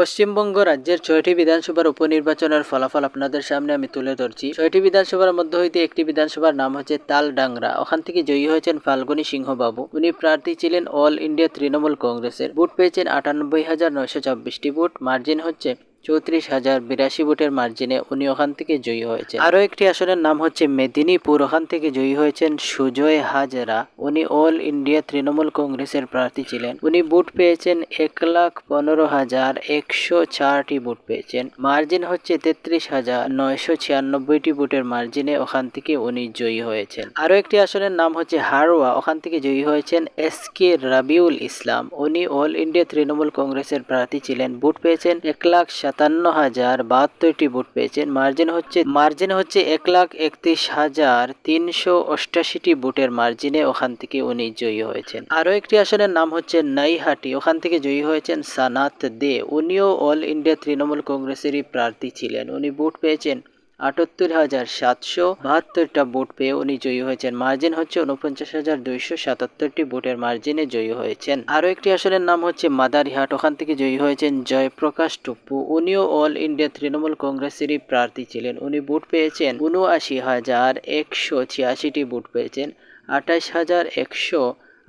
পশ্চিমবঙ্গ রাজ্যের ছয়টি বিধানসভার উপনির্বাচনের ফলাফল আপনাদের সামনে আমি তুলে ধরছি। ছয়টি বিধানসভার মধ্যে হইতে একটি বিধানসভার নাম হচ্ছে তালডাংরা। ওখান থেকে জয়ী হয়েছেন ফাল্গুনী সিংহবাবু। উনি প্রার্থী ছিলেন অল ইন্ডিয়া তৃণমূল কংগ্রেসের। ভোট পেয়েছেন আটানব্বই হাজার নয়শো ভোট। মার্জিন হচ্ছে চৌত্রিশ হাজার বিরাশি ভোটের মার্জিনে উনি ওখান থেকে জয়ী হয়েছেন। আরও একটি আসনের নাম হচ্ছে মেদিনীপুর, ওখান থেকে জয়ী হয়েছেন সুজয় হাজরা। উনি অল ইন্ডিয়া তৃণমূল কংগ্রেসের প্রার্থী ছিলেন। উনি ভোট পেয়েছেন এক লাখ পনেরো হাজার একশো চারটি ভোট পেয়েছেন। মার্জিন হচ্ছে তেত্রিশ হাজার নয়শো ছিয়ানব্বইটি ভোটের মার্জিনে ওখান থেকে উনি জয়ী হয়েছেন। আরও একটি আসনের নাম হচ্ছে হারোয়া ওখান থেকে জয়ী হয়েছেন এস কে রাবিউল ইসলাম। উনি অল ইন্ডিয়া তৃণমূল কংগ্রেসের প্রার্থী ছিলেন। ভোট পেয়েছেন এক লাখ সাতান্ন হাজার বাহাত্তরটি ভোট পেয়েছেন। মার্জিন হচ্ছে মার্জিন হচ্ছে এক লাখ একত্রিশ হাজার তিনশো অষ্টাশিটি ভোটের মার্জিনে ওখান থেকে উনি জয়ী হয়েছেন। আরও একটি আসনের নাম হচ্ছে নাইহাটি। ওখান থেকে জয়ী হয়েছেন সানাত দে। উনিও অল ইন্ডিয়া তৃণমূল কংগ্রেসেরই প্রার্থী ছিলেন। উনি ভোট পেয়েছেন আটাত্তর হাজার সাতশো বাহাত্তরটা ভোট পেয়ে উনি জয়ী হয়েছেন। মার্জিন হচ্ছে উনপঞ্চাশ হাজার দুইশো সাতাত্তরটি ভোটের মার্জিনে জয়ী হয়েছেন। আরও একটি আসনের নাম হচ্ছে মাদারিহাট। ওখান থেকে জয়ী হয়েছেন জয়প্রকাশ টুপ্পু উনিও অল ইন্ডিয়া তৃণমূল কংগ্রেসেরই প্রার্থী ছিলেন। উনি ভোট পেয়েছেন উনআশি হাজার একশো ছিয়াশিটি ভোট পেয়েছেন। আঠাশ হাজার একশো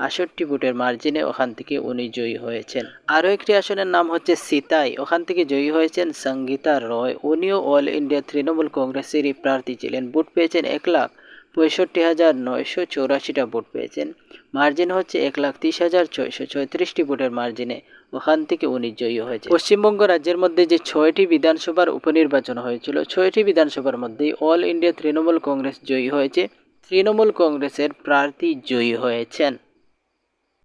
আষট্টি ভোটের মার্জিনে ওখান থেকে উনি জয়ী হয়েছেন। আরও একটি আসনের নাম হচ্ছে সিতাই। ওখান থেকে জয়ী হয়েছেন সঙ্গীতা রয়। উনিও অল ইন্ডিয়া তৃণমূল কংগ্রেসেরই প্রার্থী ছিলেন। ভোট পেয়েছেন এক লাখ পঁয়ষট্টি হাজার নয়শো চৌরাশিটা ভোট পেয়েছেন। মার্জিন হচ্ছে এক লাখ তিরিশ হাজার ছয়শো ছয়ত্রিশটি ভোটের মার্জিনে ওখান থেকে উনি জয়ী হয়েছে পশ্চিমবঙ্গ রাজ্যের মধ্যে যে ছয়টি বিধানসভার উপনির্বাচন হয়েছিল, ছয়টি বিধানসভার মধ্যেই অল ইন্ডিয়া তৃণমূল কংগ্রেস জয়ী হয়েছে। তৃণমূল কংগ্রেসের প্রার্থী জয়ী হয়েছেন।